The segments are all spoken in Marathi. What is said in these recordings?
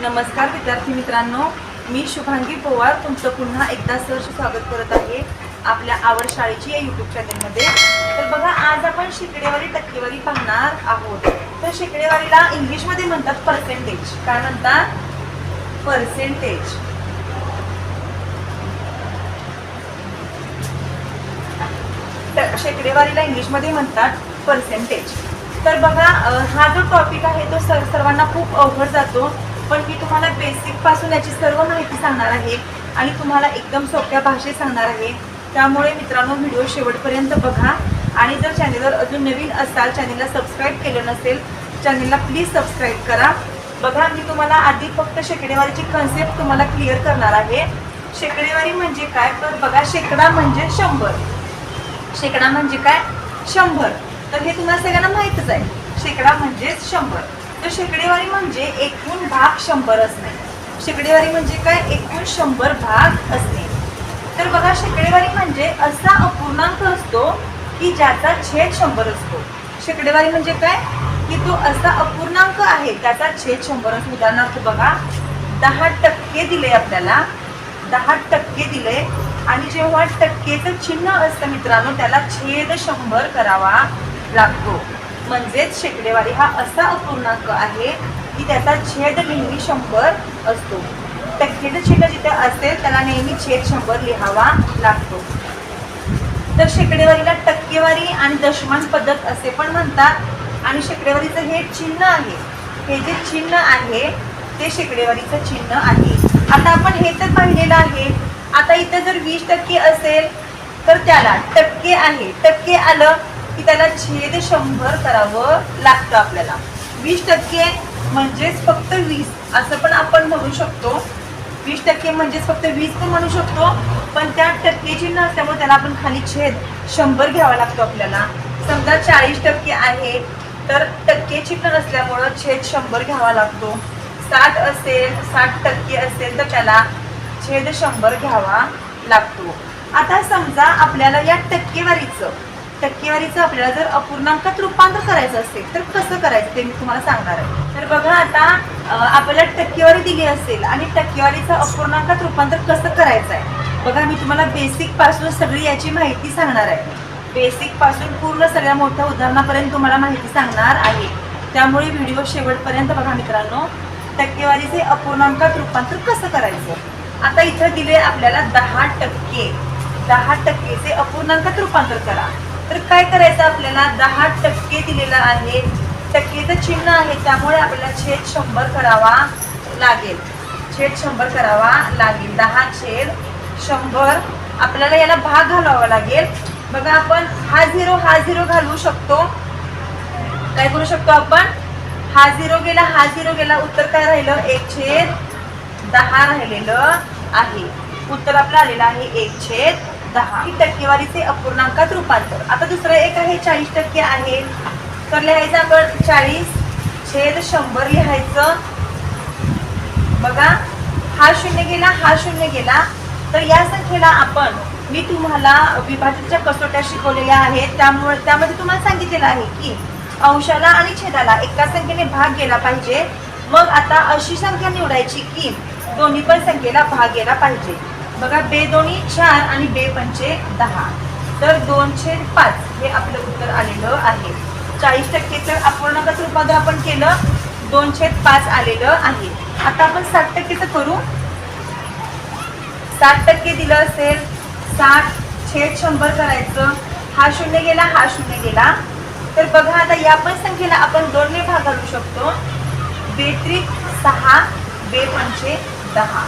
नमस्कार विद्यार्थी मित्रांनो. मी शुभांगी पवार तुमचं पुन्हा एकदा सहर्ष स्वागत करत आहे आपल्या आवड शाळेची या यूट्यूब चॅनलमध्ये तर बघा आज आपण शेकडेवारी टक्केवारी पाहणार आहोत. तर शेकडेवारीला इंग्लिशमध्ये म्हणतात पर्सेंटेज काय म्हणतात? पर्सेंटेज तर शेकडेवारीला इंग्लिशमध्ये म्हणतात पर्सेंटेज तर बघा हा जो टॉपिक आहे तो सर सर्वांना खूप अवघड जातो. पण मी तुम्हाला बेसिकपासून याची सर्व माहिती सांगणार आहे आणि तुम्हाला एकदम सोप्या भाषेत सांगणार आहे. त्यामुळे मित्रांनो व्हिडिओ शेवटपर्यंत बघा. आणि जर चॅनेलवर अजून नवीन असाल चॅनेलला सबस्क्राईब केलं नसेल चॅनेलला प्लीज सबस्क्राईब करा. बघा मी तुम्हाला आधी फक्त शेकडेवारीची कन्सेप्ट तुम्हाला क्लिअर करणार आहे. शेकडेवारी म्हणजे काय? तर बघा शेकडा म्हणजे शंभर. शेकडा म्हणजे काय? शंभर. तर हे तुम्हाला सगळ्यांना माहीतच आहे. शेकडा म्हणजेच शंभर. तर शेकडेवारी म्हणजे एकूण भाग शंभर असणे. शेकडेवारी म्हणजे काय? एकूण शंभर भाग असणे. तर बघा शेकडेवारी म्हणजे असा अपूर्णांक असतो की ज्याचा छेद शंभर असतो. शेकडेवारी म्हणजे काय? की तो असा अपूर्णांक आहे त्याचा छेद शंभर असतो. उदाहरणार्थ बघा दहा टक्के दिले आपल्याला दहा टक्के दिले आणि जेव्हा टक्केचं चिन्ह असतं मित्रांनो त्याला छेद शंभर करावा लागतो. म्हणजेच शेकडेवारी हा असा अपूर्णांक आहे की त्याचा छेद नेहमी शंभर असतो. टक्केचं जिथे असेल त्याला नेहमी छेद शंभर लिहावा लागतो. तर शेकडेवारीला टक्केवारी आणि दशमान पद्धत असे पण म्हणतात. आणि शेकडेवारीचं हे चिन्ह आहे. हे जे चिन्ह आहे ते शेकडेवारीचं चिन्ह आहे. आता आपण हे तर पाहिलेलं आहे. आता इथं जर वीस टक्के असेल तर त्याला टक्के आहे. टक्के आलं की त्याला छेद शंभर करावं लागतं आपल्याला. वीस टक्के म्हणजेच फक्त वीस असं पण आपण म्हणू शकतो. वीस टक्के म्हणजेच फक्त वीस पण म्हणू शकतो पण त्या टक्के चिन्ह असल्यामुळे त्याला आपण खाली छेद शंभर घ्यावा लागतो आपल्याला. समजा चाळीस टक्के आहे तर टक्के चिन्ह नसल्यामुळं छेद शंभर घ्यावा लागतो. साठ असेल साठ टक्के असेल तर त्याला छेद शंभर घ्यावा लागतो. आता समजा आपल्याला या टक्केवारीचं टक्केवारीचं आपल्याला जर अपूर्णांकात रूपांतर करायचं असेल तर कसं करायचं ते मी तुम्हाला सांगणार आहे. तर बघा आता आपल्याला टक्केवारी दिली असेल आणि टक्केवारीचं अपूर्णांकात रूपांतर कसं करायचं आहे? बघा मी तुम्हाला बेसिकपासून सगळी याची माहिती सांगणार आहे. बेसिकपासून पूर्ण सगळ्या मोठ्या उदाहरणापर्यंत तुम्हाला माहिती सांगणार आहे. त्यामुळे व्हिडिओ शेवटपर्यंत बघा मित्रांनो टक्केवारीचे अपूर्णांकात रूपांतर कसं करायचं? आता इथं दिले आपल्याला दहा टक्के. दहा टक्केचे अपूर्णांकात रूपांतर करा. तर काय करायचं आपल्याला? दहा टक्के दिलेलं आहे. टक्केचं चिन्ह आहे त्यामुळे आपल्याला छेद शंभर करावा लागेल. छेद शंभर करावा लागेल. दहा छेद शंभर. आपल्याला याला भाग घालावा लागेल. बघा आपण हा झिरो हा झिरो घालवू शकतो. काय करू शकतो आपण? हा झिरो गेला हा झिरो गेला. उत्तर काय राहिलं? एक छेद दहा राहिलेलं आहे. उत्तर आपलं आलेलं आहे एक छेद दहा ही टक्केवारीचे अपूर्णांकात रूपांतर. आता दुसरं एक आहे चाळीस टक्के आहे. तर लिहायचं आपण चाळीस छेद शंभर लिहायचं. बघा हा शून्य गेला हा शून्य गेला. तर या संख्येला आपण मी तुम्हाला विभाजनाच्या कसोट्या शिकवलेल्या आहेत. त्यामुळे त्यामध्ये तुम्हाला सांगितलेलं आहे की अंशाला आणि छेदाला एका संख्येने भाग गेला पाहिजे. मग आता अशी संख्या निवडायची की दोन्ही पण संख्येला भाग गेला पाहिजे. बघा बे दोन्ही चार आणि बे पंचे दहा. तर दोनशे पाच हे आपलं उत्तर आलेलं आहे. चाळीस टक्केचं अपूर्णांकाचं रूपांतर आपण केलं? दोनशे पाच आलेलं आहे. आता आपण सात टक्केचं करू. सात टक्के दिलं असेल साठ छेद शंभर करायचं. हा शून्य गेला हा शून्य गेला. तर बघा आता या पण संख्येला आपण दोनने भाग घालू शकतो. बेत्रिक सहा बे पंचे दहा.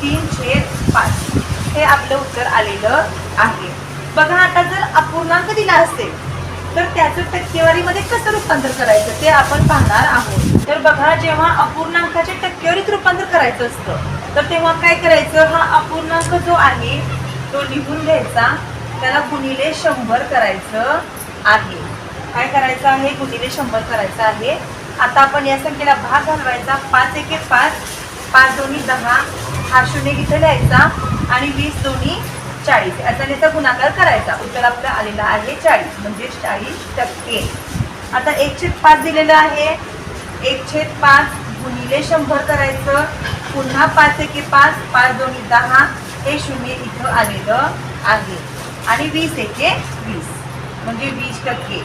तीन छेद पाच. हे आपलं उत्तर आलेलं आहे. बघा आता जर अपूर्णांक दिला असेल तर त्याचं टक्केवारीमध्ये कसं रूपांतर करायचं ते आपण पाहणार आहोत. तर बघा जेव्हा अपूर्णांकाच्या टक्केवारीत रूपांतर करायचं असतं तर तेव्हा काय करायचं? हा अपूर्णांक जो आहे तो लिहून घ्यायचा. त्याला गुणिले शंभर करायचं आहे. काय करायचं आहे? गुणिले शंभर करायचं आहे. आता आपण या संख्येला भाग घालवायचा. पाच एके पाच. पाच दोन्ही दहा. हा शून्य इथे लिहायचा आणि वीस दोन्ही चाळीस. याचा त्याचा गुणाकार करायचा. उत्तर आपलं आलेलं आहे चाळीस म्हणजे चाळीस टक्के. आता एक छेद पाच दिलेलं आहे. एक छेद पाच गुणिले शंभर करायचं. पुन्हा पाच एके पाच पाच दोन्ही दहा हे शून्य इथं आलेलं आहे. आणि वीस एके वीस म्हणजे वीस टक्के.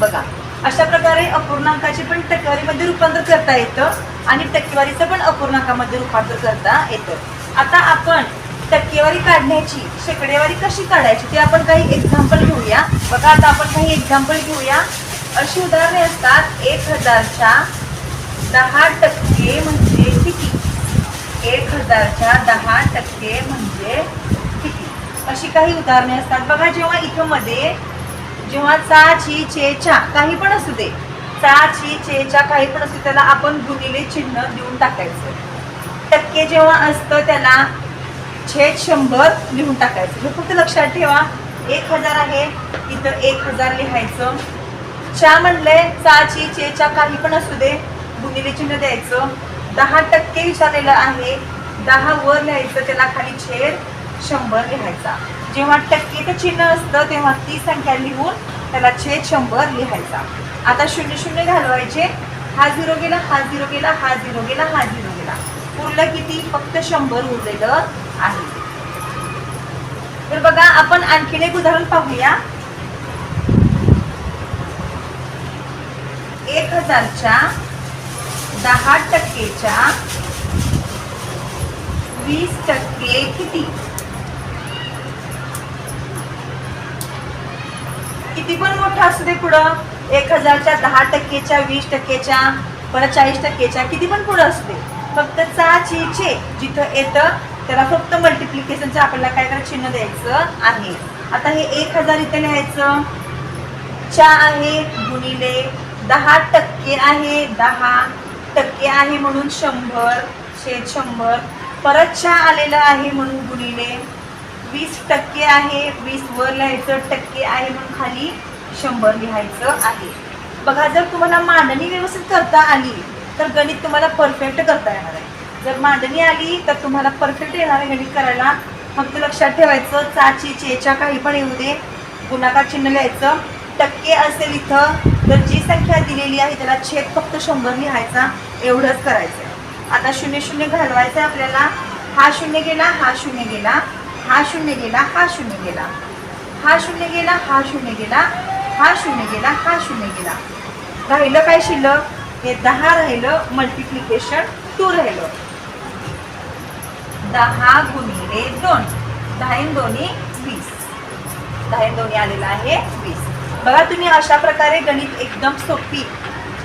बघा. अशा प्रकारे अपूर्णांकाचे पण टक्केवारीमध्ये रूपांतर करता येतं आणि टक्केवारीचं पण अपूर्णांकामध्ये रूपांतर करता येतं. आता आपण टक्केवारी काढण्याची शेकडेवारी कशी काढायची ते आपण काही एक्झाम्पल घेऊया. बघा आता आपण काही एक्झाम्पल घेऊया. अशी उदाहरणे असतात एक हजारच्या दहा टक्के म्हणजे किती? एक हजारच्या दहा टक्के म्हणजे किती? अशी काही उदाहरणे असतात. बघा जेव्हा इथं मध्ये जेव्हा चा ची चे चा काही पण असू दे. चा ची चे चा काही पण असू दे, त्याला आपण गुणिले चिन्ह देऊन टाकायचं. टक्के जेव्हा असतं त्याला छेद शंभर लिहून टाकायचं. हे फक्त लक्षात ठेवा. एक हजार आहे इथं एक हजार लिहायचं. चा म्हणलंय चे च्या काही पण असू दे गुणिले चिन्ह द्यायचं. दहा टक्के विचारलेलं आहे. दहा वर लिहायचं त्याला खाली छेद शंभर लिहायचा. जेव्हा टक्केचं चिन्ह असतं तेव्हा ती संख्या लिहून त्याला छेद शंभर लिहायचा. आता शून्य शून्य घालवायचे. हा झिरो गेला हा झिरो गेला हा झिरो गेला हा झिरो गेला. उरलं किती? फक्त शंभर उरलेलं आहे. तर बघा आपण आणखीन एक उदाहरण पाहूया. एक हजारच्या दहा टक्केच्या वीस टक्के किती? किती पण मोठा असू दे पुढं एक हजारच्या दहा टक्केच्या वीस टक्केच्या परत चाळीस टक्केच्या किती पण पुढं असते फक्त चा ची चे जिथं येतं त्याला फक्त मल्टिप्लिकेशनचं आपल्याला काय काय चिन्ह द्यायचं आहे. आता हे एक हजार इथे लिहायचं. चा आहे गुणिले दहा टक्के आहे. दहा टक्के आहे म्हणून शंभर छेद शंभर. परत चा आलेलं आहे म्हणून गुणिले वीस टक्के आहे वीस वर लिहायचं टक्के आहे म्हणून खाली शंभर लिहायचं आहे. बघा जर तुम्हाला मांडणी व्यवस्थित करता आली तर गणित तुम्हाला परफेक्ट करता येणार आहे. जर मांडणी आली तर तुम्हाला परफेक्ट येणार आहे गणित करायला. फक्त लक्षात ठेवायचं चाची चेच्या काही पण येऊ दे. गुणाकार चिन्ह लिहायचं. टक्के असेल इथं तर जी संख्या दिलेली आहे त्याला छेद फक्त शंभर लिहायचा. एवढंच करायचं आहे. आता शून्य शून्य घालवायचं आहे आपल्याला. हा शून्य गेला हा शून्य गेला. हा शून्य गेला हा शून्य गेला. हा शून्य गेला हा शून्य गेला हा शून्य गेला हा शून्य गेला. राहिलं काय शिल्लक? हे दहा राहिलं मल्टिप्लिकेशन टू राहिलं. दहा गुणिले दोन दहा दोन्ही वीस. दहा दोन्ही आलेलं आहे वीस. बघा तुम्ही अशा प्रकारे गणित एकदम सोपी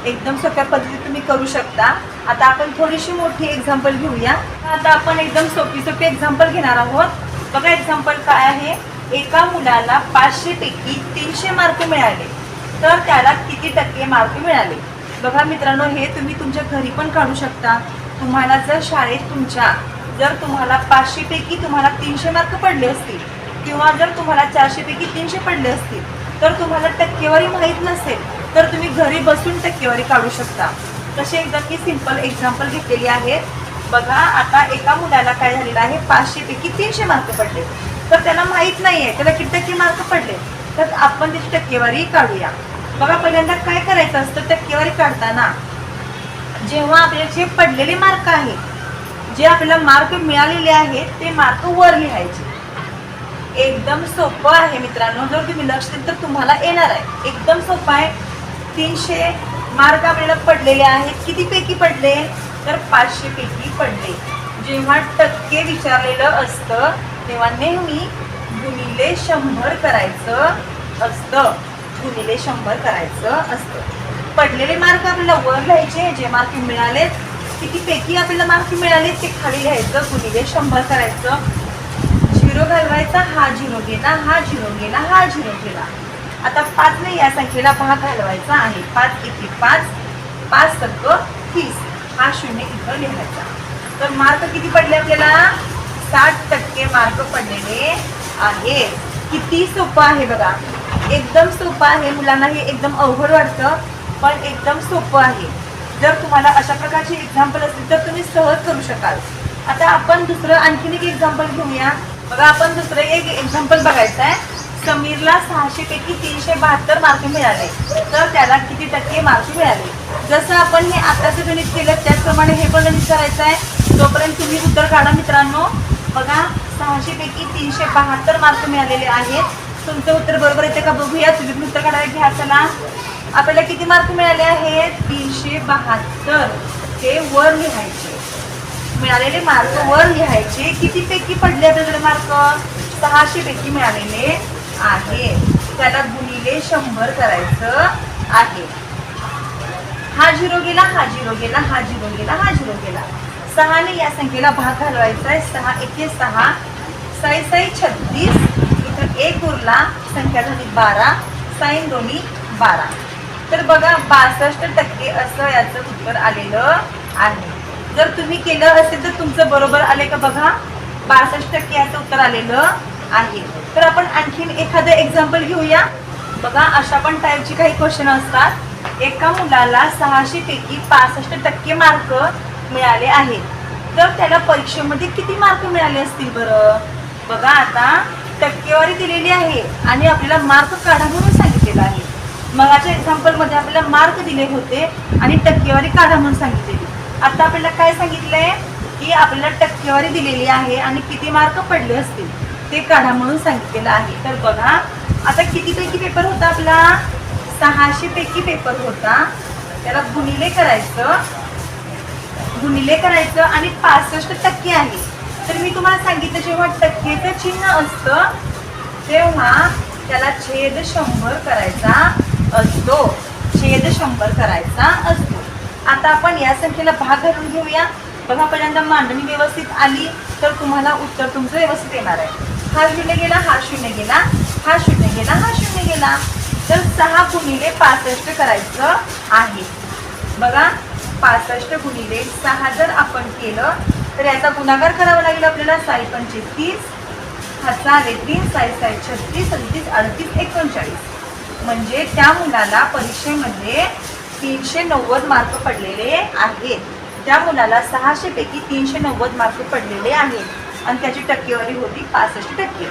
एकदम सोप्या पद्धतीत तुम्ही करू शकता. आता आपण थोडीशी मोठी एक्झाम्पल घेऊया. आता आपण एकदम सोपी सोपी एक्झाम्पल घेणार आहोत. बघा एक्झाम्पल काय आहे? एका मुलाला पाचशे पैकी तीनशे मार्क मिळाले. तर त्याला किती टक्के मार्क मिळाले? बघा मित्रांनो हे तुम्ही तुमच्या घरी पण काढू शकता. तुम्हाला जर शाळेत तुमच्या जर तुम्हाला पाचशे पैकी तुम्हाला तीनशे मार्क पडले असतील किंवा जर तुम्हाला चारशे पैकी तीनशे पडले असतील तर तुम्हाला टक्केवारी माहीत नसेल तर तुम्ही घरी बसून टक्केवारी काढू शकता. तसे एकदा मी सिंपल एक्झाम्पल घेतलेली आहे. बघा आता एका मुलाला काय झालेलं आहे? पाचशे पैकी तीनशे मार्क पडले. तर त्याला माहीत नाही आहे त्याला किती टक्के मार्क पडले. तर आपण त्याची टक्केवारी काढूया. बघा पहिल्यांदा काय करायचं असतं टक्केवारी काढताना? जेव्हा आपल्याला जे पडलेले मार्क आहेत जे आपल्याला मार्क मिळालेले आहेत ते मार्क वर लिहायचे. एकदम सोपं आहे मित्रांनो. जर तुम्ही लक्ष दिलं तर तुम्हाला येणार आहे. एकदम सोपं आहे. तीनशे मार्क आपल्याला पडलेले आहेत. कितीपैकी पडले? तर पाचशे पैकी पडले. जेव्हा टक्के विचारलेलं असतं तेव्हा नेहमी गुणिले शंभर करायचं असतं. गुणिले शंभर करायचं असतं. पडलेले मार्क आपल्याला वर लिहायचे जे मार्क मिळालेत किती पैकी आपल्याला मार्क मिळाले ते खाली लिहायचं गुणिले शंभर करायचं. झिरो घालवायचा हा झिरो गेला हा झिरो गेला हा झिरो गेला आता पाच नाही या संख्येला भाग घालवायचा आहे. पाच किती पाच. पाच सत्व तीस. हा शून्य इथं लिहायचा? तर मार्क किती पडले आपल्याला? साठ टक्के मार्क पडलेले आहेत किती सोपं आहे बघा. एकदम सोपं आहे. मुलांना हे एकदम अवघड वाटतं पण एकदम सोपं आहे. जर तुम्हाला अशा प्रकारची एक्झाम्पल असतील तर तुम्ही सहज करू शकाल. आता आपण दुसरं आणखीन एक एक्झाम्पल घेऊया. बघा आपण दुसरं एक एक्झाम्पल बघायचं आहे समीरला सहाशे पैकी तीनशे बहात्तर मार्क मिळाले. तर त्याला किती टक्के मार्क मिळाले? जसं आपण हे आताचं गणित केलं त्याचप्रमाणे हे पण गणित करायचं आहे. तोपर्यंत तुम्ही उत्तर काढा मित्रांनो. बघा सहाशे पैकी तीनशे बहात्तर मार्क मिळालेले आहेत. तुमचं उत्तर बरोबर येते का बघूया. तुम्ही उत्तर काढायला घ्या चला. आपल्याला किती मार्क मिळाले आहेत? तीनशे बहात्तर. ते वर लिहायचे. मिळालेले मार्क वर लिहायचे. किती पैकी पडले आपल्याकडे मार्क सहाशे पैकी मिळालेले. आहे. त्याला गुणिले शंभर करायचं आहे. हा झिरो गेला हा झिरो गेला हा झिरो गेला हा झिरो गेला. सहाने या संख्येला भाग घालवायचा आहे. सहा एके सहा साई साई छत्तीस. इथं एक उरला संख्या झाली बारा साईन दोन्ही बारा. तर बघा बासष्ट टक्के असं याचं उत्तर आलेलं आहे. जर तुम्ही केलं असेल तर तुमचं बरोबर आले का बघा? बासष्ट टक्के याचं उत्तर आलेलं आहे. तर आपण आणखीन एखादं एक्झाम्पल घेऊया. बघा अशा पण टाईपची काही क्वेश्चन असतात. एका मुलाला सहाशे पैकी पासष्ट टक्के मार्क मिळाले आहेत. तर त्याला परीक्षेमध्ये किती मार्क मिळाले असतील बरं? बघा आता टक्केवारी दिलेली आहे आणि आपल्याला मार्क काढा म्हणून सांगितलेला आहे. मगाच्या एक्झाम्पलमध्ये आपल्याला मार्क दिले होते आणि टक्केवारी काढा म्हणून सांगितलेली. आता आपल्याला काय सांगितलंय? की आपल्याला टक्केवारी दिलेली आहे आणि किती मार्क पडले असतील. ते काढा म्हणून सांगितलेलं आहे. तर बघा आता कितीपैकी पेपर होता आपला? सहाशे पैकी पेपर होता. त्याला गुणिले करायचं. गुणिले करायचं आणि पासष्ट टक्के आहे. तर मी तुम्हाला सांगितलं जेव्हा टक्केचं चिन्ह असतं तेव्हा त्याला छेद शंभर करायचा असतो. छेद शंभर करायचा असतो. आता आपण या संख्येला भाग घालून घेऊया. बघा पहिल्यांदा मांडणी व्यवस्थित आली तर तुम्हाला उत्तर तुमचं व्यवस्थित येणार आहे. हा शून्य गेला हा शून्य गेला हा शून्य गेला हा शून्य गेला. तर सहा गुणिले पासष्ट करायचं आहे. बघा पासष्ट गुणिले सहा जर आपण केलं तर याचा गुणाकार करावा लागेल आपल्याला. साई पंचे तीस हाचा तीन साई साई छत्तीस सदतीस अडतीस एकोणचाळीस. म्हणजे त्या मुलाला परीक्षेमध्ये तीनशे नव्वद मार्क पडलेले आहेत. त्या मुलाला सहाशे पैकी तीनशे नव्वद मार्क पडलेले आहेत. आणि त्याची टक्केवारी होती पासष्ट टक्के.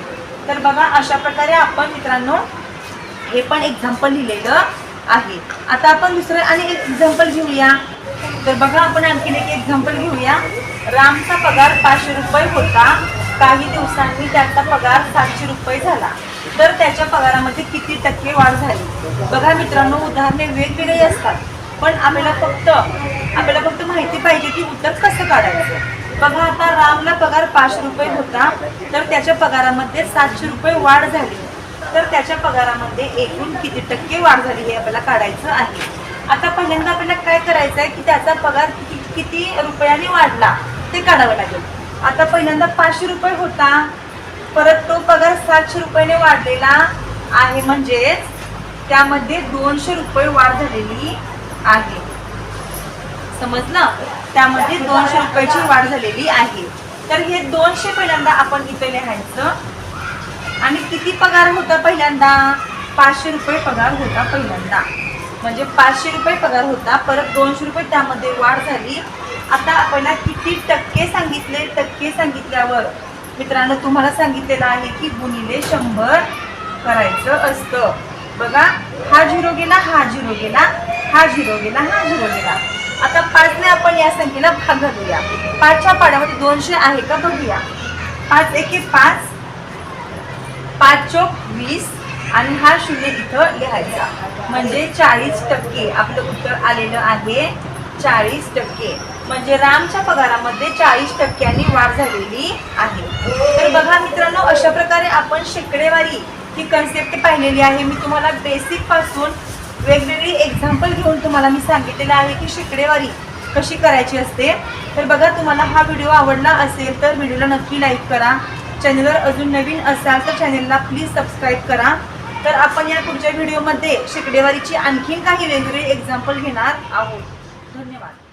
तर बघा अशा प्रकारे आपण मित्रांनो हे पण एक्झाम्पल लिहिलेलं आहे. आता आपण दुसरं आणि एक्झाम्पल घेऊया. तर बघा आपण आणखीन एक एक्झाम्पल घेऊया. रामचा पगार पाचशे रुपये होता. काही दिवसांनी त्याचा पगार सातशे रुपये झाला. तर त्याच्या पगारामध्ये किती टक्के वाढ झाली? बघा मित्रांनो उदाहरणे वेगवेगळी असतात. पण आपल्याला फक्त आपल्याला फक्त माहिती पाहिजे की उत्तर कसं काढायचं? बघा आता रामला पगार पाचशे रुपये होता तर त्याच्या पगारामध्ये सातशे रुपये वाढ झाली. तर त्याच्या पगारामध्ये एकूण किती टक्के वाढ झाली हे आपल्याला काढायचं आहे. आता पहिल्यांदा आपल्याला काय करायचं आहे की त्याचा पगार किती किती रुपयाने वाढला ते काढावं लागेल. आता पहिल्यांदा पाचशे रुपये होता परत तो पगार सातशे रुपयाने वाढलेला आहे म्हणजेच त्यामध्ये दोनशे रुपये वाढ झालेली आहे. समजलं? त्यामध्ये दोनशे रुपयाची वाढ झालेली आहे. तर हे दोनशे पहिल्यांदा आपण इथे लिहायचं. आणि किती पगार होता पहिल्यांदा? पाचशे रुपये पगार होता पहिल्यांदा. म्हणजे पाचशे रुपये पगार होता परत दोनशे रुपये त्यामध्ये वाढ झाली. आता आपल्याला किती टक्के सांगितले? टक्के सांगितल्यावर मित्रांनो तुम्हाला सांगितलेलं आहे की गुणिले शंभर करायचं असतं. बघा हा झिरो गेला हा झिरो गेला हा झिरो गेला हा झिरो गेला. आता पाचने आपण या संख्येला भाग घालूया. पाचच्या पाड्यामध्ये दोनशे आहे का बघूया. पाच एके पाच. पाच चोक वीस. आणि हा शून्य इथं लिहायचा. म्हणजे चाळीस टक्के. आपलं उत्तर आलेलं आहे चाळीस टक्के. म्हणजे रामच्या पगारामध्ये चाळीस टक्क्यांनी वाढ झालेली आहे. तर बघा मित्रांनो अशा प्रकारे आपण शेकडेवारी ही कन्सेप्ट पाहिलेली आहे. मी तुम्हाला बेसिकपासून वेगवेगळी एक्झाम्पल घेऊन तुम्हाला मी सांगितलेलं आहे की शेकडेवारी कशी करायची असते. तर बघा तुम्हाला हा व्हिडिओ आवडला असेल तर व्हिडिओला नक्की लाईक करा. चॅनलवर अजून नवीन असाल तर चॅनलला प्लीज सबस्क्राईब करा. तर आपण या पुढच्या व्हिडिओमध्ये शेकडेवारीची आणखीन काही वेगवेगळी एक्झाम्पल घेणार आहोत. धन्यवाद.